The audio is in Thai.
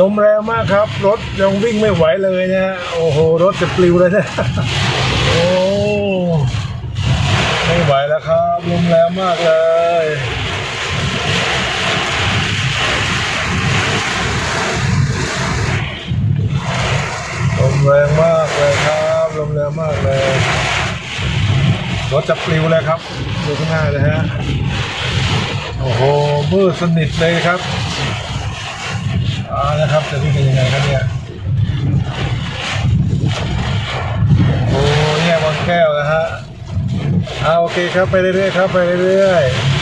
ลมแรงมากครับ รถยังวิ่งไม่ไหวเลยนะฮะโอ้โห รถจะปลิวเลยนะโอ้ไม่ไหวแล้วครับลมแรงมากเลยลมแรงมากเลยครับลมแรงมากเลยรถจะปลิวเลยครับดูข้างหน้าเลยฮะโอ้โหมืดสนิทเลยครับ นะครับจะนี่เป็นยังไงครับเนี่ยโอ้เนี่ยบางแก้วนะฮะอ่าโอเคครับไปเรื่อยๆครับไปเรื่อยๆ